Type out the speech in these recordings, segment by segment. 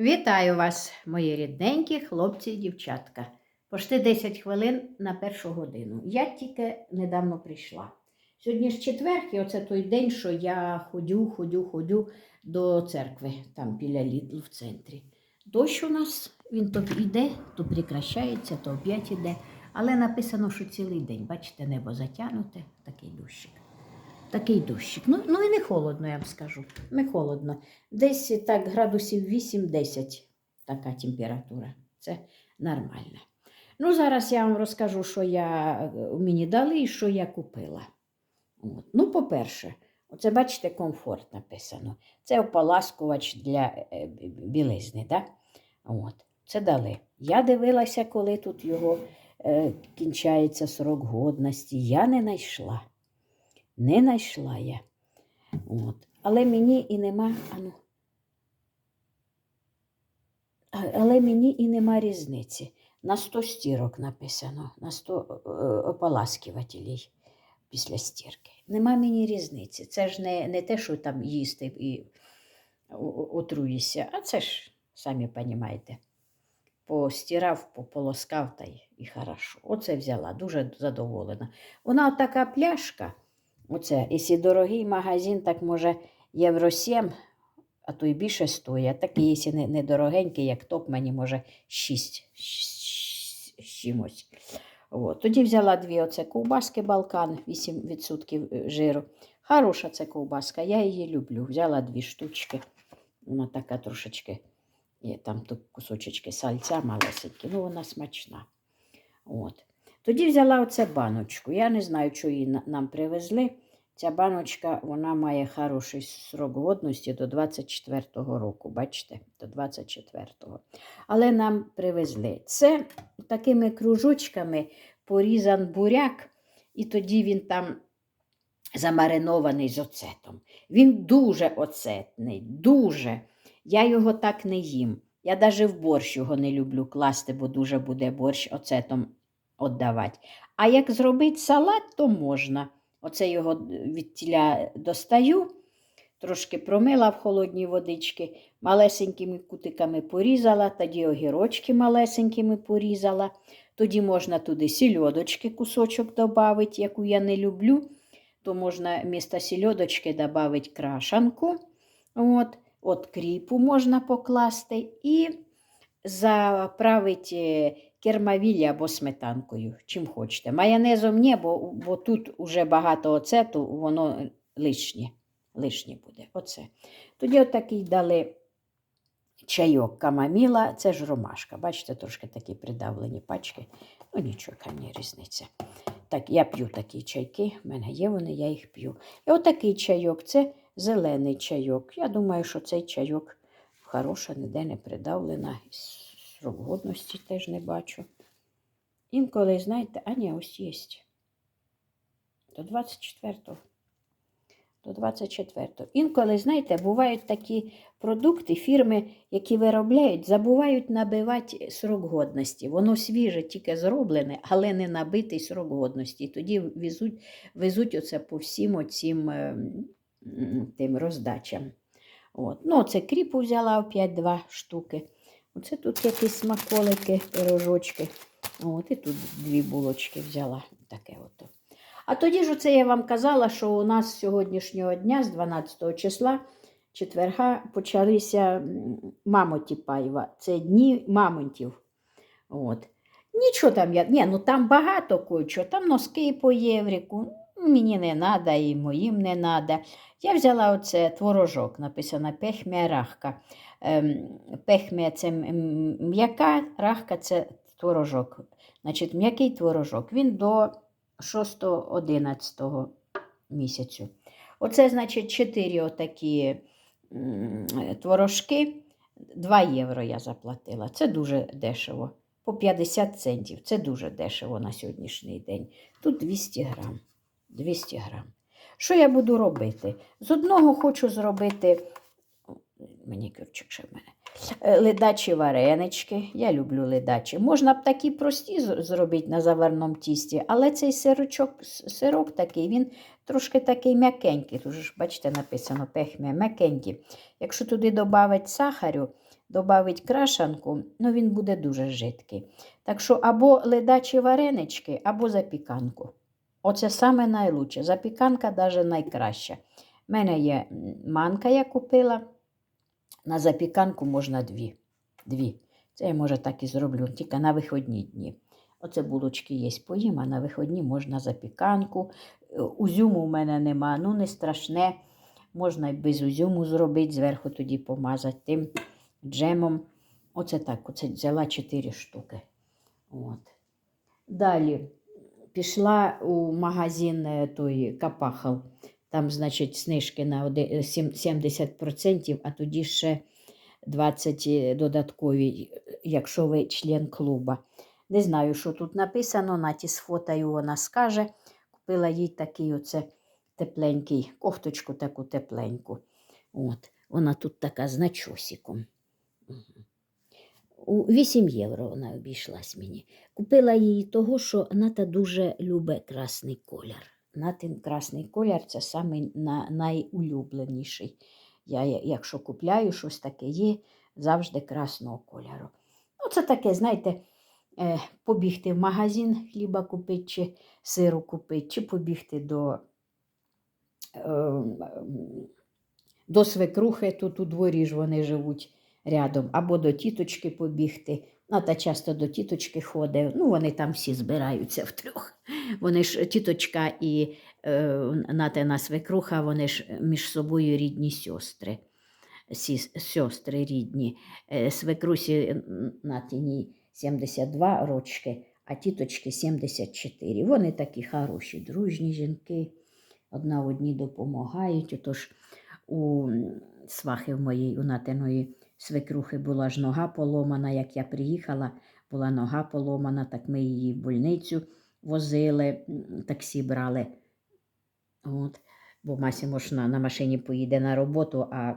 Вітаю вас, мої рідненькі хлопці і дівчатка. Пошти 10 хвилин на першу годину. Я тільки недавно прийшла. Сьогодні ж четвер, і оце той день, що я ходю, ходю, ходю до церкви, там біля Лідл в центрі. Дощ у нас, він то йде, то прекращається, то опять іде. Але написано, що цілий день, бачите, небо затягнуте, такий дощик. Такий дощик. Ну, ну і не холодно, я вам скажу. Не холодно. Десь так градусів 8-10 така температура. Це нормально. Ну, зараз я вам розкажу, що я, е, мені дали і що я купила. От. Ну, по-перше, оце бачите, комфорт написано. Це ополаскувач для е, б- білизни. Да? От. Це дали. Я дивилася, коли тут його е, кінчається срок годності. Я не знайшла. Не знайшла я. От. Але мені і нема. Ану. Але мені і нема різниці. На 100 стірок написано, на 100 е, після стірки. Нема мені різниці. Це ж не, не те, що там їсти і отруєшся, а це ж, самі розумієте, постирав, пополоскав та й і хорошо. Оце взяла, дуже задоволена. Вона така пляшка. Оце, якщо дорогий магазин, так може євро 7, а то й більше стоїть. Такий, якщо не, не дорогенький, як топ, мені може 6 з чимось. Тоді взяла дві оце ковбаски Балкан, 8% жиру. Хороша це ковбаска, я її люблю. Взяла дві штучки. Вона така трошечки, є там тут кусочечки сальця малесенькі, ну вона смачна. От. Тоді взяла оце баночку. Я не знаю, що її нам привезли. Ця баночка вона має хороший срок годності до 24-го року. Бачите, до 24-го. Але нам привезли. Це такими кружочками порізан буряк, і тоді він там замаринований з оцетом. Він дуже оцетний, дуже. Я його так не їм. Я навіть в борщ його не люблю класти, бо дуже буде борщ оцетом віддавати. А як зробити салат, то можна. Оце його від тіля достаю, трошки промила в холодній водички, малесенькими кутиками порізала, тоді огірочки малесенькими порізала. Тоді можна туди сільодочки кусочок додати, яку я не люблю. То можна вмісто сільодочки додати крашанку. От, от кріпу можна покласти і заправити кермавілі або сметанкою, чим хочете. Майонезом ні, бо, бо тут вже багато оцету, воно лишнє, лишнє буде. Оце. Тоді отакий дали чайок камаміла, це ж ромашка. Бачите, трошки такі придавлені пачки. Ну нічого, яка різниця. Так, я п'ю такі чайки, в мене є вони, я їх п'ю. І отакий чайок це зелений чайок. Я думаю, що цей чайок хороша, ніде не придавлена. Срок годності теж не бачу. Інколи, знаєте, а ні, ось є. До 24-го. До 24-го. Інколи, знаєте, бувають такі продукти, фірми, які виробляють, забувають набивати срок годності. Воно свіже, тільки зроблене, але не набитий срок годності. Тоді везуть, везуть оце по всім оцім е, тим роздачам. От. Ну, це кріпу взяла опять два штуки. Оце тут якісь смаколики, пирожочки. От, і тут дві булочки взяла. Таке ото. А тоді ж оце я вам казала, що у нас з сьогоднішнього дня, з 12 числа, четверга, почалися мамоті Паєва. Це дні мамонтів. От. Нічого там я. Ні, ну там багато кое-чого. Там носки по євріку. Мені не треба і моїм не треба. Я взяла оце творожок, написано пехмя рахка. Ем, пехмя це м'яка, рахка це творожок. Значить, м'який творожок. Він до 6-11 місяцю. Оце, значить, 4 отакі творожки. 2 євро я заплатила. Це дуже дешево. По 50 центів. Це дуже дешево на сьогоднішній день. Тут 200 грам. 200 грам. Що я буду робити? З одного хочу зробити. Манікюрчик ще в мене. Е, Ледачі варенички. Я люблю ледачі. Можна б такі прості зробити на заварному тісті, але цей сирочок, сирок такий, він трошки такий м'якенький. Тут ж, бачите, написано пехмя, м'якенький. Якщо туди додати сахарю, додати крашанку, ну він буде дуже жидкий. Так що або ледачі варенички, або запіканку. Оце саме найлучше. Запіканка навіть найкраща. У мене є манка, я купила. На запіканку можна дві. дві. Це я, може, так і зроблю, тільки на виходні дні. Оце булочки є поїм, а на виходні можна запіканку. Узюму в мене нема, ну не страшне. Можна і без узюму зробити, зверху тоді помазати тим джемом. Оце так, оце взяла 4 штуки. От. Далі пішла у магазин е, той Капахал. Там, значить, знижки на оди- е, сім- 70%, а тоді ще 20 додаткові, якщо ви член клуба. Не знаю, що тут написано, Наті сфотаю, вона скаже. Купила їй такий оце тепленький, кофточку таку тепленьку. От. Вона тут така з начосиком. У 8 євро вона обійшлась мені. Купила її того, що Ната дуже любить красний колір. Натин красний колір це самий на, найулюбленіший. Я, якщо купляю щось таке, є завжди красного кольору. Ну, це таке, знаєте, е, побігти в магазин хліба купити, чи сиру купити, чи побігти до, е, до свекрухи, тут у дворі ж вони живуть рядом, або до тіточки побігти. Ната часто до тіточки ходить, ну вони там всі збираються втрьох. Вони ж тіточка і е, Натина свекруха, вони ж між собою рідні сестри. Сі, сестри рідні. Е, свекрусі м, Натіній 72 рочки, а тіточки 74. Вони такі хороші, дружні жінки. Одна одній допомагають. Отож у свахи в моїй, у Натиної свекрухи була ж нога поломана. Як я приїхала, була нога поломана, так ми її в больницю возили, таксі брали. От. Бо Масімо ж на, машині поїде на роботу, а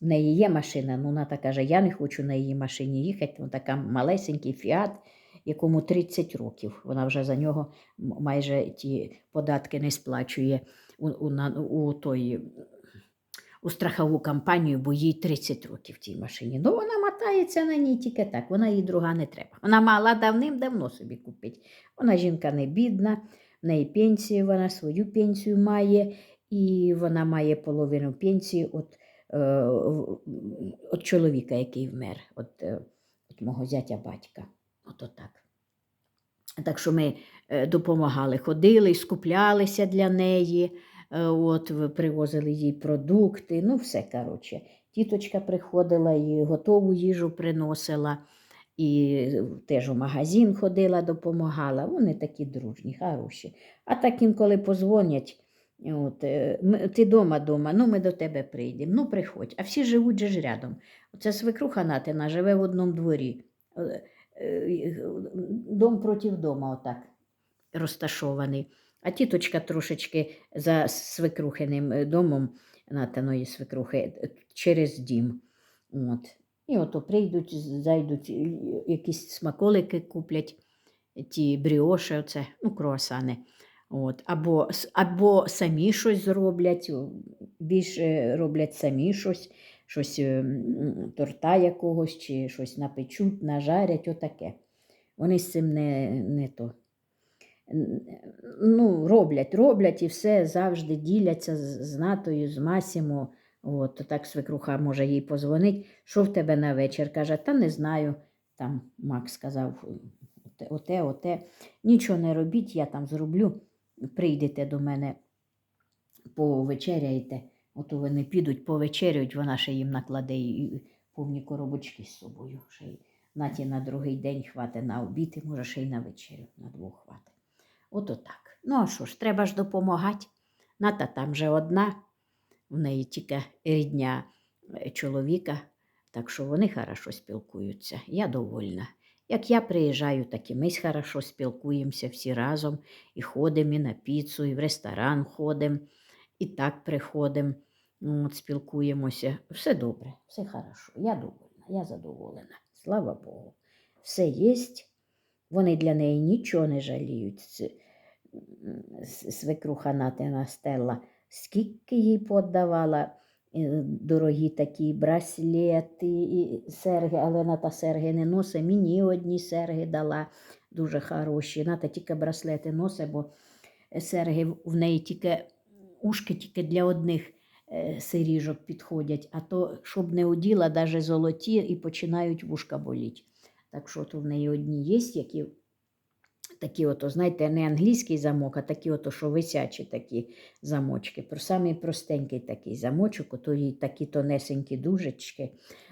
в неї є машина. Ну, вона каже, я не хочу на її машині їхати. Вона така малесенький фіат, якому 30 років. Вона вже за нього майже ті податки не сплачує у, у, на- у, той, у страхову компанію, бо їй 30 років в цій машині. Ну, вона мотається на ній тільки так, вона їй друга не треба. Вона мала давним-давно собі купити. Вона жінка не бідна, в неї пенсія, вона свою пенсію має, і вона має половину пенсії е, від чоловіка, який вмер, від, е, від мого зятя батька. Ото так. Так що ми е, допомагали, ходили, скуплялися для неї, от, привозили їй продукти, ну все, коротше. Тіточка приходила і готову їжу приносила, і е, теж у магазин ходила, допомагала. Вони такі дружні, хороші. А так інколи позвонять. От, е, ти дома, дома, ну ми до тебе прийдемо. Ну, приходь. А всі живуть же ж рядом. Оце свекруха Натина живе в одному дворі. Е, е, Дом проти дома, отак розташований. А тіточка трошечки за свекрухиним е, домом Натаної свекрухи е, через дім. От. І ото прийдуть, зайдуть, е, якісь смаколики куплять, ті бріоші, оце, ну, круасани. От. Або, або самі щось зроблять, більше роблять самі щось, щось торта якогось, чи щось напечуть, нажарять, отаке. Вони з цим не, не то. Ну, роблять, роблять і все завжди діляться з, Натою, з Масімо. От, так свекруха може їй позвонить. Що в тебе на вечір? Каже, та не знаю. Там Макс сказав оте, оте. Нічого не робіть, я там зроблю. Прийдете до мене, повечеряєте. Ото вони підуть, повечеряють, вона ще їм накладе повні коробочки з собою. Ще й Наті на другий день хватить на обід і може ще й на вечерю, на двох хватить. Ото так. Ну а що ж, треба ж допомагати. Ната там же одна, в неї тільки рідня е, чоловіка, так що вони хорошо спілкуються. Я довольна. Як я приїжджаю, так і ми хорошо спілкуємося всі разом, і ходимо і на піцу, і в ресторан ходимо, і так приходимо, ну, от, спілкуємося. Все добре, все хорошо, я довольна. Я задоволена. Слава Богу. Все є. Вони для неї нічого не жаліють. Свекруха Натина Стелла, скільки їй подавала е, дорогі такі браслети і серги, але Ната серги не носить. Мені одні серги дала дуже хороші. Ната тільки браслети носить, бо серги в- неї тільки ушки тільки для одних е, сиріжок підходять, а то, щоб не оділа, навіть золоті і починають вушка боліть. Так що то в неї одні є, які такі, ото, знаєте, не англійський замок, а такі, ото, що висячі такі замочки. Про самий простенький такий замочок, ото такі тонесенькі дужечки.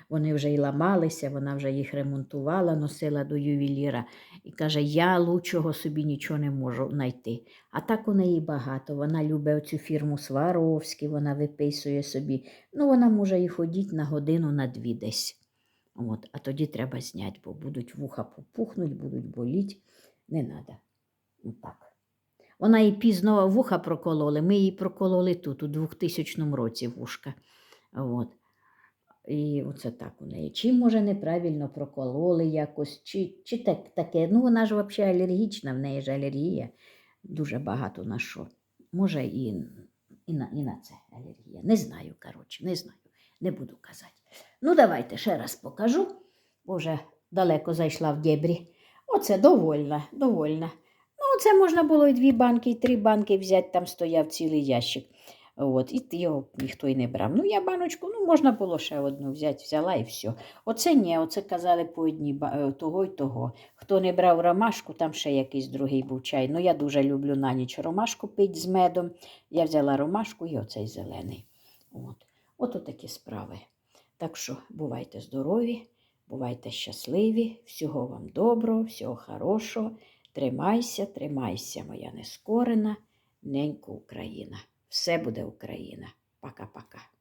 Вони вже й ламалися, вона вже їх ремонтувала, носила до ювеліра і каже: Я лучшого собі нічого не можу знайти. А так у неї багато. Вона любить цю фірму Сваровський, вона виписує собі. Ну, вона може і ходити на годину, на дві десь. От, а тоді треба зняти, бо будуть вуха попухнуть, будуть боліти. Не треба. Так. Вона і пізно вуха прокололи. Ми її прокололи тут, у 2000 році вушка. От. І оце так у неї. Чи, може, неправильно прокололи якось, чи, чи так, таке. Ну, вона ж взагалі алергічна, в неї ж алергія. Дуже багато на що. Може, і, і, на, і на це алергія. Не знаю, коротше, не знаю. Не буду казати. Ну, давайте ще раз покажу, бо далеко зайшла в дєбрі. Оце довольна, довольна. Ну, це можна було і дві банки, і три банки взяти, там стояв цілий ящик. От, і його ніхто й не брав. Ну, я баночку, ну, можна було ще одну взяти, взяла і все. Оце ні, оце казали по одній е, того й того. Хто не брав ромашку, там ще якийсь другий був чай. Ну, я дуже люблю на ніч ромашку пити з медом. Я взяла ромашку і оцей зелений. От, От такі справи. Так що бувайте здорові, бувайте щасливі, всього вам доброго, всього хорошого. Тримайся, тримайся, моя нескорена, ненька Україна. Все буде Україна. Пока-пока.